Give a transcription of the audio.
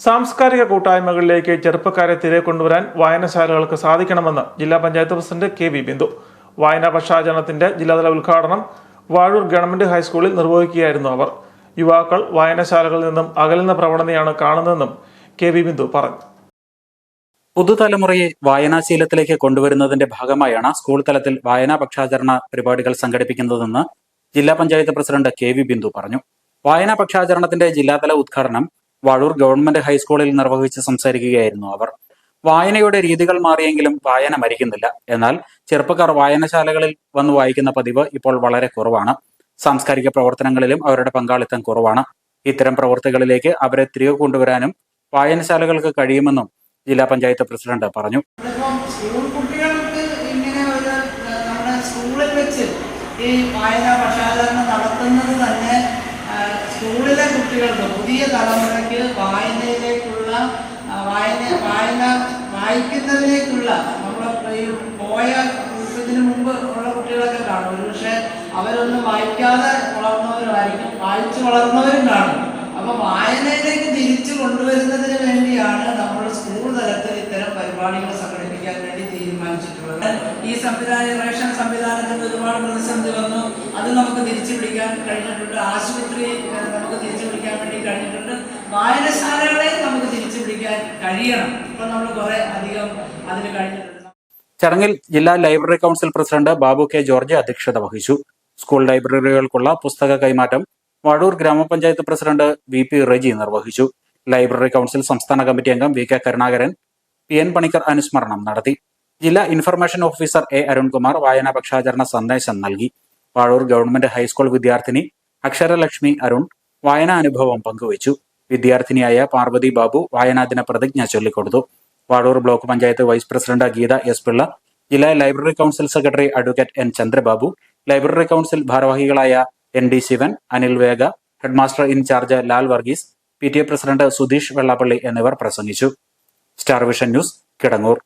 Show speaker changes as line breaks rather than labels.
സാംസ്കാരിക കൂട്ടായ്മകളിലേക്ക് ചെറുപ്പക്കാരെ തിരികെ കൊണ്ടുവരാൻ വായനശാലകൾക്ക് സാധിക്കണമെന്ന് ജില്ലാ panchayat president K V Bindu. വായനാ പക്ഷാചരണത്തിന്റെ ജില്ലാതല ഉദ്ഘാടനം വാഴൂർ ഗവൺമെന്റ് ഹൈസ്കൂളിൽ നിർവഹിക്കുകയായിരുന്നു അവർ. യുവാക്കൾ വായനശാലകളിൽ നിന്നും അകലുന്ന പ്രവണതയാണ് കാണുന്നതെന്നും കെ വി ബിന്ദു പറഞ്ഞു.
പുതുതലമുറയെ വായനാശീലത്തിലേക്ക് കൊണ്ടുവരുന്നതിന്റെ ഭാഗമായാണ് സ്കൂൾ തലത്തിൽ വായനാ പക്ഷാചരണ പരിപാടികൾ സംഘടിപ്പിക്കുന്നതെന്ന് ജില്ലാ panchayat president K V Bindu പറഞ്ഞു. വായനാ പക്ഷാചരണത്തിന്റെ ജില്ലാതല ഉദ്ഘാടനം വഴൂർ ഗവൺമെന്റ് ഹൈസ്കൂളിൽ നിർവഹിച്ച് സംസാരിക്കുകയായിരുന്നു അവർ. വായനയുടെ രീതികൾ മാറിയെങ്കിലും വായന മരിക്കുന്നില്ല. എന്നാൽ ചെറുപ്പക്കാർ വായനശാലകളിൽ വന്ന് വായിക്കുന്ന പതിവ് ഇപ്പോൾ വളരെ കുറവാണ്. സാംസ്കാരിക പ്രവർത്തനങ്ങളിലും അവരുടെ പങ്കാളിത്തം കുറവാണ്. ഇത്തരം പ്രവൃത്തികളിലേക്ക് അവരെ തിരികെ കൊണ്ടുവരാനും വായനശാലകൾക്ക് കഴിയുമെന്നും ജില്ലാ പഞ്ചായത്ത് പ്രസിഡന്റ് പറഞ്ഞു.
ഒരു നമ്മുടെ സ്കൂളിൽ വെച്ച് ഈ വായനാ പക്ഷാചരണം നടത്തുന്നത് തന്നെ സ്കൂളിലെ കുട്ടികൾക്ക് പുതിയ വായനയിലേക്കുള്ള വായന വായന വായിക്കുന്നതിലേക്കുള്ള നമ്മൾ ഈ പോയ ഇതിന് മുമ്പ് ഉള്ള കുട്ടികളൊക്കെ കാണും. ഒരു പക്ഷേ അവരൊന്നും വായിക്കാതെ വളർന്നവരുമായിരിക്കും. വായിച്ചു വളർന്നവരും കാണും. അപ്പൊ വായനയിലേക്ക് തിരിച്ചു കൊണ്ടുവരുന്നതിന് വേണ്ടിയാണ് നമ്മൾ സ്കൂൾ തലത്തിൽ ഇത്തരം പരിപാടികൾ സംഘടിപ്പിക്കാൻ വേണ്ടി തീരുമാനിച്ചിട്ടുള്ളത്. ഈ സംവിധാന റേഷൻ സംവിധാനത്തിൽ ഒരുപാട് പ്രതിസന്ധി വന്നു. അത് നമുക്ക് തിരിച്ചു പിടിക്കാൻ കഴിഞ്ഞിട്ടുണ്ട്. ആശുപത്രി നമുക്ക് തിരിച്ചു പിടിക്കാൻ വേണ്ടി കഴിഞ്ഞിട്ടുണ്ട്. വായനശാലകളെ നമുക്ക് തിരിച്ചു പിടിക്കാൻ കഴിയണം. ഇപ്പൊ നമ്മൾ കുറെ അധികം അതിന് കഴിഞ്ഞിട്ടുണ്ട്.
ചടങ്ങിൽ ജില്ലാ library council president Babu K George അധ്യക്ഷത വഹിച്ചു. സ്കൂൾ ലൈബ്രറികൾക്കുള്ള പുസ്തക കൈമാറ്റം വഴൂർ ഗ്രാമപഞ്ചായത്ത് പ്രസിഡന്റ് വി പി റെജി നിർവഹിച്ചു. ലൈബ്രറി കൗൺസിൽ സംസ്ഥാന കമ്മിറ്റി അംഗം V K Karunakaran P N Panicker അനുസ്മരണം നടത്തി. ജില്ലാ ഇൻഫർമേഷൻ ഓഫീസർ എ അരുൺകുമാർ വായനാ പക്ഷാചരണ സന്ദേശം നൽകി. വാഴൂർ ഗവൺമെന്റ് ഹൈസ്കൂൾ വിദ്യാർത്ഥിനി അക്ഷരലക്ഷ്മി അരുൺ വായനാ അനുഭവം പങ്കുവച്ചു. വിദ്യാർത്ഥിനിയായ പാർവതി ബാബു വായനാദിന പ്രതിജ്ഞ ചൊല്ലിക്കൊടുത്തു. Vazhoor block panchayat vice president Geetha S Pillai ജില്ലാ library council secretary advocate N Chandrababu library council ഭാരവാഹികളായ N D Sivan Anil Vega headmaster in charge Lal Varghese P T A president Sudheesh Vellappally എന്നിവർ പ്രസംഗിച്ചു. Star vision news Kidangoor.